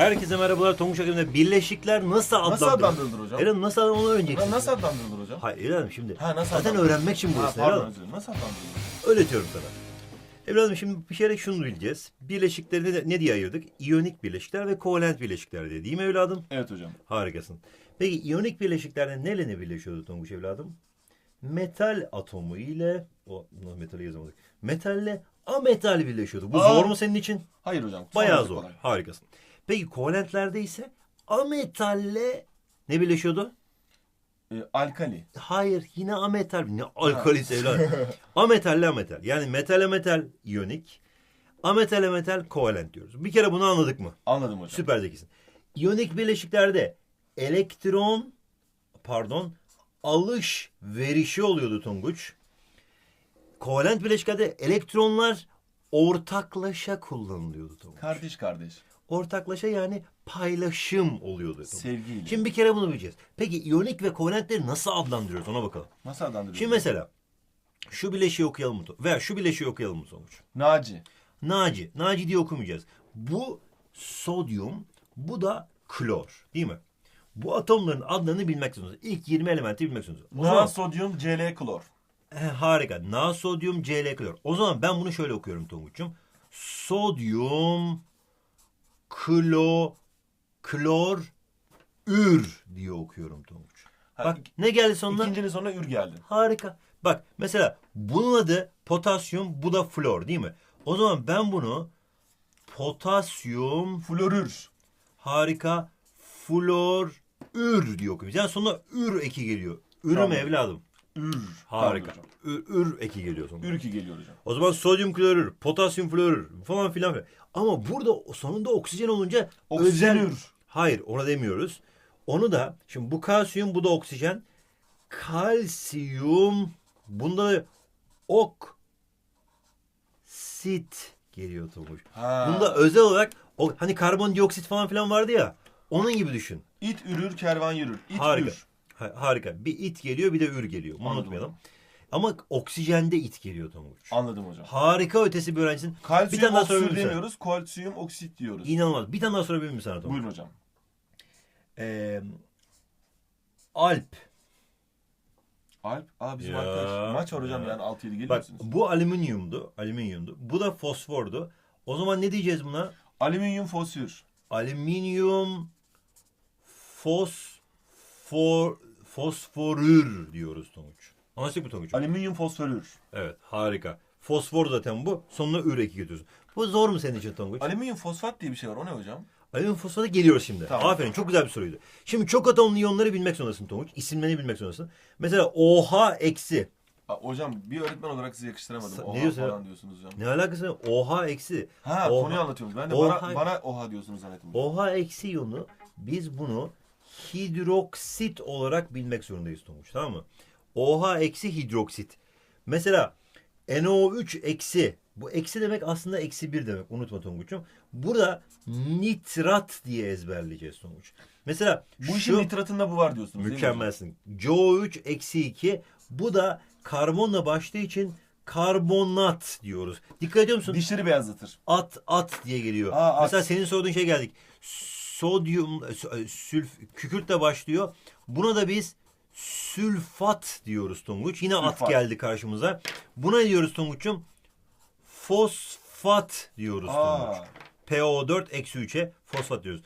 Herkese merhabalar Tonguç Akademi'de birleşikler nasıl Nasıl adlandırılır? adlandırılır hocam? Eren nasıl adlandırılır onu öğreneceksin. Nasıl adlandırılır hocam? Hayır Eren şimdi Ha, nasıl zaten adlandırılır? öğrenmek için Ha, pardon Eren. özür dilerim. Nasıl adlandırılır? Öğretiyorum sana. Evladım şimdi bir kere şunu bileceğiz. Birleşikleri ne, ne diye ayırdık? İyonik birleşikler ve kovalent birleşikler diye değil mi evladım? Evet hocam. Harikasın. Peki iyonik birleşiklerde neyle ne birleşiyordu Tonguç evladım? Metal atomu ile o no, metali yazamadık. Metalle ametal birleşiyordu. Bu Aa. zor mu senin için? Hayır hocam. Bayağı zor. Harikasın. Peki kovalentlerde ise ametalle ne birleşiyordu? Ee, alkali. Hayır yine ametal. Ne alkalis evlat. ametalle ametal. Yani metale metal iyonik. Ametale metal kovalent diyoruz. Bir kere bunu anladık mı? Anladım hocam. Süper zekisin. İyonik birleşiklerde elektron pardon alış verişi oluyordu Tonguç. Kovalent birleşiklerde elektronlar ortaklaşa kullanılıyordu Tonguç. Kardeş kardeş. Ortaklaşa yani paylaşım oluyordu. Sevgiyle. Şimdi bir kere bunu bileceğiz. Peki iyonik ve kovalentleri nasıl adlandırıyoruz ona bakalım. Nasıl adlandırılır? Şimdi mesela şu bileşiği okuyalım mı? Veya şu bileşiği okuyalım mı Tonguç? Naci. Naci. Naci diye okumayacağız. Bu sodyum, bu da klor. Değil mi? Bu atomların adlarını bilmek zorundasın. İlk 20 elementi bilmek zorundasın. Na zaman, sodyum Cl klor. He, harika. Na sodyum, Cl klor. O zaman ben bunu şöyle okuyorum Tonguç'um. Sodyum, klo, klor, ür diye okuyorum Tonguç. Ha, Bak ne geldi sonunda? İkincinin sonuna ür geldi. Harika. Bak mesela bunun adı potasyum, bu da flor değil mi? O zaman ben bunu potasyum Florür. harika flor ür diye okuyoruz. Yani sonuna ür eki geliyor. Ürüm Tamam. evladım. Ür. Harika. Hocam. Ür, ür eki geliyor sonuna. Ür ki geliyor hocam. O zaman sodyum klorür, potasyum florür falan filan. filan. Ama burada sonunda oksijen olunca Oksijenür. Hayır ona demiyoruz. Onu da şimdi bu kalsiyum bu da oksijen. Kalsiyum bunda da oksit geliyor Tomuş. Bunda özel olarak o, hani karbondioksit falan filan vardı ya. Onun gibi düşün. İt ürür kervan yürür. İt harika. ür. Ha- harika. Bir it geliyor bir de ür geliyor. Bunu Anladım. unutmayalım. Ama oksijende it geliyor Tomuş. Anladım hocam. Harika ötesi bir öğrencisin. bir Kalsiyum tane daha sorabilir miyim demiyoruz. Kalsiyum oksit diyoruz. İnanılmaz. Bir tane daha sorabilir miyim sana Tomuş? Buyurun hocam. Ee, Alp. Alp. Aa bizim Ya, arkadaş. Maç var hocam ya. yani 6-7 geliyor Bak musunuz? bu alüminyumdu. Alüminyumdu. Bu da fosfordu. O zaman ne diyeceğiz buna? Alüminyum fosür. Alüminyum fosfor fosforür diyoruz Tonguç. Anlaştık mı Tonguç? Alüminyum fosforür. Evet harika. Fosfor zaten bu. Sonuna ür eki getiriyorsun. Bu zor mu senin için Tonguç? Alüminyum fosfat diye bir şey var. O ne hocam? Alüminyum fosfata geliyoruz şimdi. Tamam. Aferin çok güzel bir soruydu. Şimdi çok atomlu iyonları bilmek zorundasın Tonguç. İsimlerini bilmek zorundasın. Mesela OH eksi. Hocam bir öğretmen olarak size yakıştıramadım. Sa- Oha ne diyorsun ya? falan diyorsunuz hocam. Ne alakası var? OH eksi. Ha Oha. konuyu anlatıyorsunuz. Ben de Oha. bana, bana oha diyorsunuz zannettim. OH eksi iyonu biz bunu hidroksit olarak bilmek zorundayız Tonguç tamam mı? OH eksi hidroksit. Mesela NO3 eksi bu eksi demek aslında eksi bir demek unutma Tonguç'um. Burada nitrat diye ezberleyeceğiz Tonguç. Mesela Bu işin nitratında bu var diyorsunuz mükemmelsin. CO3 eksi 2 bu da karbonla başladığı için karbonat diyoruz. Dikkat ediyor musun? Dişleri beyazlatır. at at diye geliyor. Aa, at. Mesela senin sorduğun şey geldik. Sodyum e, sülf kükürtle başlıyor. Buna da biz sülfat diyoruz Tonguç. Yine at Sülfat. geldi karşımıza. Buna ne diyoruz Tonguç'um? Fosfat diyoruz Aa. Tonguç. PO4 eksi 3'e fosfat diyoruz.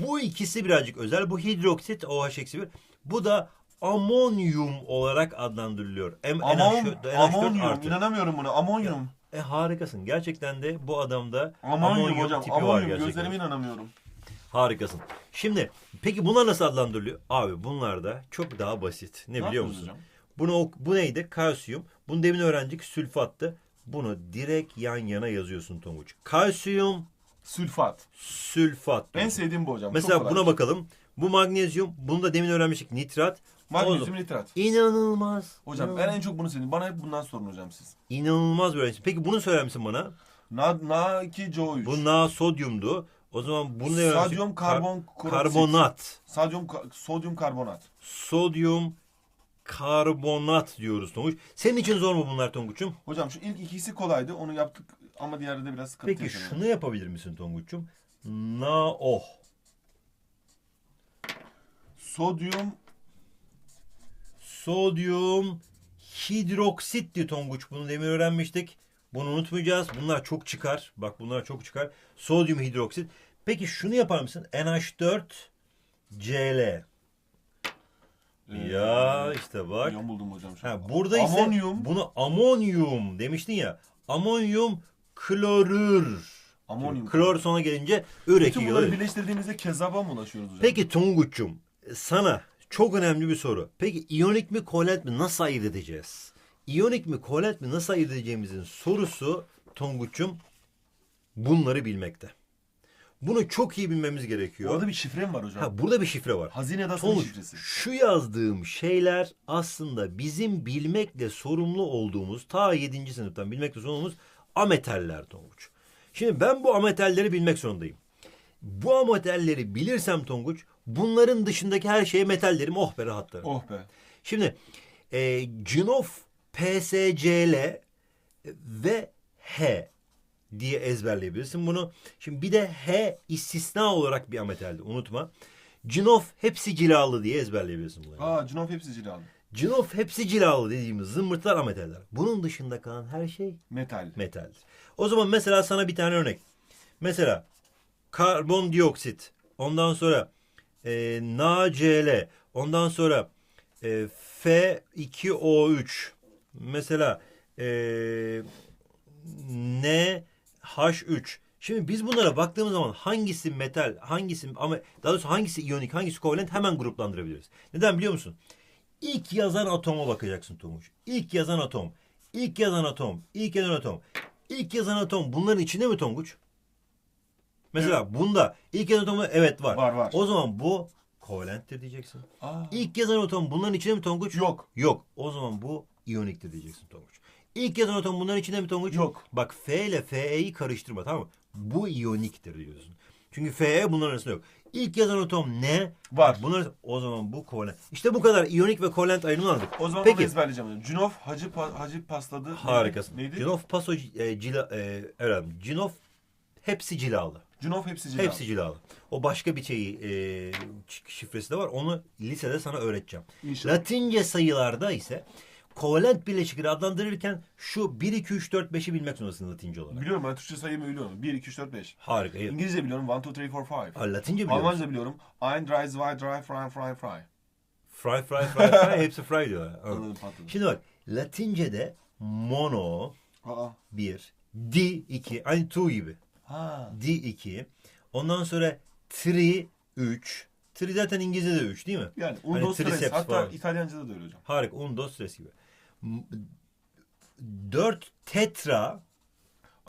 Bu ikisi birazcık özel. Bu hidroksit OH eksi 1. Bu da amonyum olarak adlandırılıyor. M, Amon, NH4 NH4 amonyum. artı. İnanamıyorum buna. Amonyum. E harikasın. Gerçekten de bu adamda Amonyum, amonyum hocam. tipi var Amonyum. gerçekten. Gözlerime inanamıyorum. Harikasın. Şimdi peki bunlar nasıl adlandırılıyor? Abi bunlar da çok daha basit. Ne, biliyor yapıyoruz musun? hocam? Bunu bu neydi? Kalsiyum. Bunu demin öğrendik sülfattı. Bunu direkt yan yana yazıyorsun Tonguç. Kalsiyum Sülfat. sülfat. En sevdiğim bu hocam. Mesela buna kolay. bakalım. Bu magnezyum. Bunu da demin öğrenmiştik. Nitrat. Magnezyum Oğlum, nitrat. İnanılmaz. Hocam ben İnanılmaz. en çok bunu sevdim. Bana hep bundan sorun hocam siz. İnanılmaz bir öğrencisin. Peki bunu söyler misin bana? Na, na 2 CO3. Bu na sodyumdu. O zaman bunu ne Sadyum karbon kar karbonat. Sadyum ka sodyum karbonat. Sodyum karbonat diyoruz Tonguç. Senin için zor mu bunlar Tonguç'um? Hocam şu ilk ikisi kolaydı. Onu yaptık ama diğerde de biraz sıkıntı Peki yaşadım. şunu yapabilir misin Tonguç'um? NaOH. Sodyum Sodyum hidroksit diye Tonguç. Bunu demin öğrenmiştik. Bunu unutmayacağız. Bunlar çok çıkar. Bak bunlar çok çıkar. Sodyum hidroksit. Peki şunu yapar mısın? NH4 Cl. e, Ya işte bak. iyon buldum hocam şu. Ha, burada ise Amonyum. bunu amonyum demiştin ya. Amonyum klorür. Amonyum. Klor sona gelince ür eki Bütün bunları birleştirdiğimizde kezaba mı ulaşıyoruz hocam? Peki Tonguç'um sana çok önemli bir soru. Peki iyonik mi kovalent mi nasıl ayırt edeceğiz? İyonik mi kovalent mi nasıl ayırt edeceğimizin sorusu Tonguç'um bunları bilmekte. Bunu çok iyi bilmemiz gerekiyor. Orada bir şifre mi var hocam? Ha, burada bir şifre var. Hazine Tonguç, şifresi. şu yazdığım şeyler aslında bizim bilmekle sorumlu olduğumuz ta 7. sınıftan bilmekle sorumlu olduğumuz Tonguç. Şimdi ben bu ametalleri bilmek zorundayım. Bu ametalleri bilirsem Tonguç bunların dışındaki her şeye metal derim oh be rahatlarım. Oh be. Şimdi e, Cinof PSCL ve H diye ezberleyebilirsin bunu. Şimdi bir de H istisna olarak bir ametaldi unutma. Cinof hepsi cilalı diye ezberleyebilirsin bunu. Aa Cinof hepsi cilalı. Cinof hepsi cilalı dediğimiz zımbırtılar ametaller. Bunun dışında kalan her şey Metal. metaldir. O zaman mesela sana bir tane örnek. Mesela karbondioksit, ondan sonra e, NaCl, ondan sonra e, F2O3, mesela e, NH3. Şimdi biz bunlara baktığımız zaman hangisi metal, hangisi ama daha doğrusu hangisi iyonik, hangisi kovalent hemen gruplandırabiliriz. Neden biliyor musun? İlk yazan atoma bakacaksın Tomuş. İlk yazan atom. İlk yazan atom. ilk yazan atom. İlk yazan atom bunların içinde mi Tonguç? Mesela bunda ilk yazan atom evet var. Var, var. O zaman bu kovalenttir diyeceksin. Aa. İlk yazan atom bunların içinde mi Tonguç? Yok. Yok. O zaman bu iyoniktir diyeceksin Tonguç. İlk yazan atom bunların içinde mi Tonguç? Yok. Bak F ile Fe'yi karıştırma tamam mı? Bu iyoniktir diyorsun. Çünkü Fe bunların arasında yok. İlk yazan atom ne? Var. Bunlar o zaman bu kovalent. İşte bu kadar iyonik ve kovalent ayrımını anladık. O zaman Peki. ezberleyeceğim. Cinof hacı pa- hacı pasladı. Harikasın. Neydi? Cinof paso e, cila e, evet Cinof hepsi cilalı. Cinof hepsi cilalı. Hepsi cilalı. O başka bir şeyi e, şifresi de var. Onu lisede sana öğreteceğim. İnşallah. Latince sayılarda ise kovalent bileşikleri adlandırırken şu 1 2 3 4 5'i bilmek zorundasın Latince olarak. Biliyorum ben Türkçe sayımı biliyorum. 1, 2, 3, 4, 5. Harika. İngilizce biliyorum. 1, 2, 3, 4, 5. Ha, Latince biliyor musun? Almanca biliyorum. Ein, drei, zwei, drei, fry, fry, fry. Fry fry fry fry hepsi fry diyorlar. Anladım. Anladım patladı. Şimdi bak Latince'de mono Aa. 1, di 2, aynı tu gibi. Ha. di 2. Ondan sonra tri 3. Tri zaten İngilizce'de 3 değil mi? Yani un Hani dos tres. Hatta falan. İtalyanca'da da öyle hocam. Harika. Un, dos, tres gibi. 4 tetra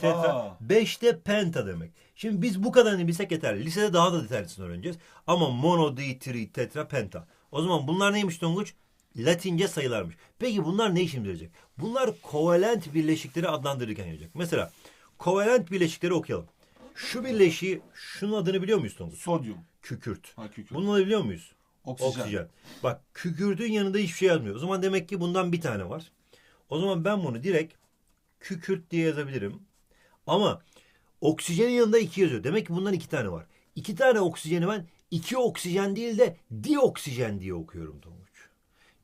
tetra, Aa. 5 de penta demek. Şimdi biz bu kadarını bilsek yeterli. Lisede daha da detaylısını öğreneceğiz. Ama mono, di, tri, tetra, penta. O zaman bunlar neymiş Tonguç? Latince sayılarmış. Peki bunlar ne işimize yarayacak? Bunlar kovalent birleşikleri adlandırırken yarayacak. Mesela kovalent birleşikleri okuyalım. Şu birleşiği, şunun adını biliyor muyuz Tonguç? Sodyum. Kükürt. Ha kükürt. Bunun adını biliyor muyuz? Oksijen. Oksijen. Bak kükürdün yanında hiçbir şey yazmıyor. O zaman demek ki bundan bir tane var. O zaman ben bunu direkt kükürt diye yazabilirim. Ama oksijenin yanında iki yazıyor. Demek ki bundan iki tane var. İki tane oksijeni ben iki oksijen değil de dioksijen diye okuyorum Tonguç.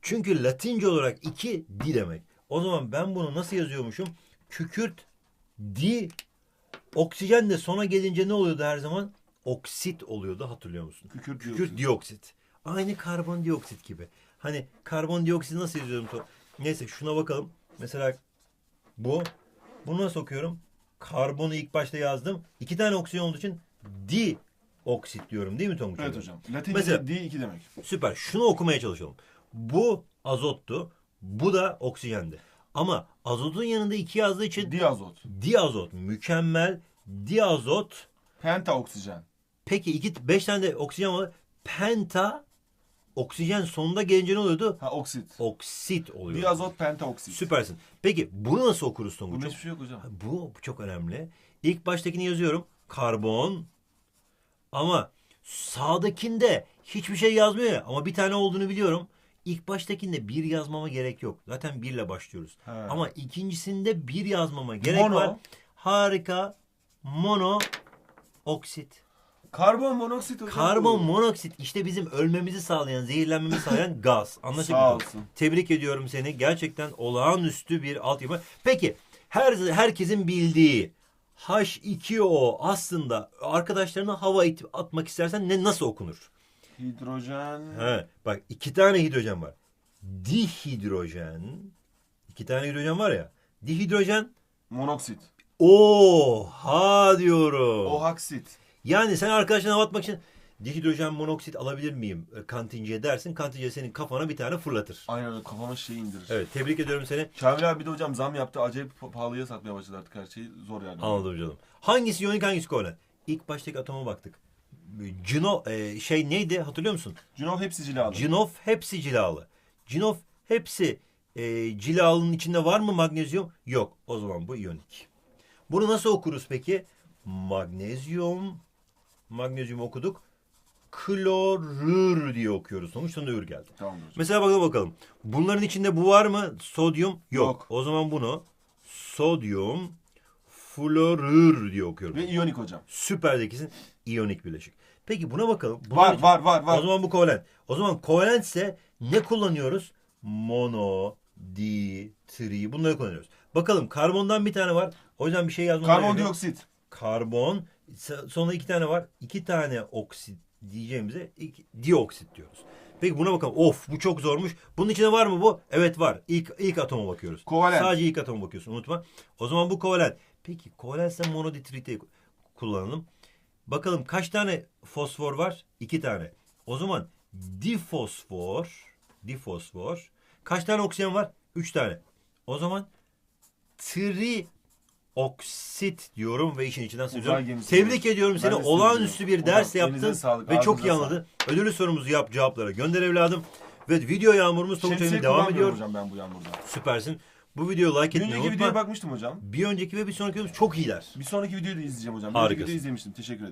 Çünkü Latince olarak iki di demek. O zaman ben bunu nasıl yazıyormuşum? Kükürt di oksijen de sona gelince ne oluyordu her zaman? Oksit oluyordu hatırlıyor musun? Kükürt Kükürt dioksit. dioksit. Aynı karbondioksit gibi. Hani karbondioksit nasıl yazıyorum? Neyse şuna bakalım. Mesela bu. Bunu nasıl okuyorum? Karbonu ilk başta yazdım. İki tane oksijen olduğu için dioksit diyorum değil mi Tonguç? Evet hocam. Latince'de Mesela- D2 demek. Süper. Şunu okumaya çalışalım. Bu azottu. Bu da oksijendi. Ama azotun yanında iki yazdığı için Diazot. diazot. Mükemmel. Diazot. Penta oksijen. Peki iki, beş tane de oksijen var. Penta oksijen sonunda gelince ne oluyordu? Ha oksit. Oksit oluyor. Diazot penta oksit. Süpersin. Peki bunu nasıl okuruz Bunda Tonguç'um? hiçbir şey yok hocam. Bu, bu çok önemli. İlk baştakini yazıyorum. Karbon. Ama sağdakinde hiçbir şey yazmıyor ya. Ama bir tane olduğunu biliyorum. İlk baştakinde bir yazmama gerek yok. Zaten birle başlıyoruz. He. Ama ikincisinde bir yazmama gerek Mono. var. Harika. Mono oksit. Karbon monoksit hocam. Karbon monoksit işte bizim ölmemizi sağlayan, zehirlenmemizi sağlayan gaz. Anlaşıldı Sağ mı? olsun. Tebrik ediyorum seni. Gerçekten olağanüstü bir altyapı. Peki her herkesin bildiği H2O aslında arkadaşlarına hava it- atmak istersen ne nasıl okunur? Hidrojen. He, bak iki tane hidrojen var. Dihidrojen. İki tane hidrojen var ya. Dihidrojen Monoksit. oha diyorum. Ohaksit. Yani sen arkadaşına hava atmak için dihidrojen monoksit alabilir miyim e, kantinciye dersin. Kantinci senin kafana bir tane fırlatır. Aynen öyle kafama şey indirir. Evet tebrik ediyorum seni. Kamil abi de hocam zam yaptı. Acayip pa- pahalıya satmaya başladı artık her şeyi. Zor yani. Anladım canım. Hangisi iyonik hangisi kovalent? İlk baştaki atoma baktık. Cino e, şey neydi hatırlıyor musun? Cunov hepsi cilalı. Cinof hepsi cilalı. Cinof hepsi e, cilalının içinde var mı magnezyum? Yok. O zaman bu iyonik. Bunu nasıl okuruz peki? Magnezyum magnezyum okuduk. Klorür diye okuyoruz. Sonuçta ür geldi. Tamamdır hocam. Mesela bakalım bakalım. Bunların içinde bu var mı? Sodyum yok. Yok. O zaman bunu sodyum florür diye okuyorum. Ve iyonik hocam. Süper zekisin. iyonik bileşik. Peki buna bakalım. Bunun Var var var var. O zaman bu kovalent. O zaman kovalent ise ne kullanıyoruz? Mono, di, tri bunları kullanıyoruz. Bakalım karbondan bir tane var. O yüzden bir şey yazmamız. Karbondioksit. Karbon. Sonra iki tane var. İki tane oksit diyeceğimize iki, dioksit diyoruz. Peki buna bakalım. Of bu çok zormuş. Bunun içinde var mı bu? Evet var. İlk, ilk atoma bakıyoruz. Kovalent. Sadece ilk atoma bakıyorsun unutma. O zaman bu kovalent. Peki kovalentse monoditrite kullanalım. Bakalım kaç tane fosfor var? İki tane. O zaman difosfor, difosfor. Kaç tane oksijen var? Üç tane. O zaman trioksit diyorum ve işin içinden gemisi. Tebrik ediyorum Ben seni. Olağanüstü bir ders Hocam, yaptın sağlık, ve çok iyi anladın. Ödülü sorumuzu yap cevaplara gönder evladım. Ve video yağmurumuz Tonguç devam ediyor. hocam ben bu yağmurda. Süpersin. Bu videoyu like Bir etmeyi önceki unutma. videoya bakmıştım hocam. Bir önceki ve bir sonraki videomuz çok iyiler. Bir sonraki videoyu da izleyeceğim hocam. Bir Harikasın. önceki videoyu izlemiştim. Teşekkür ederim.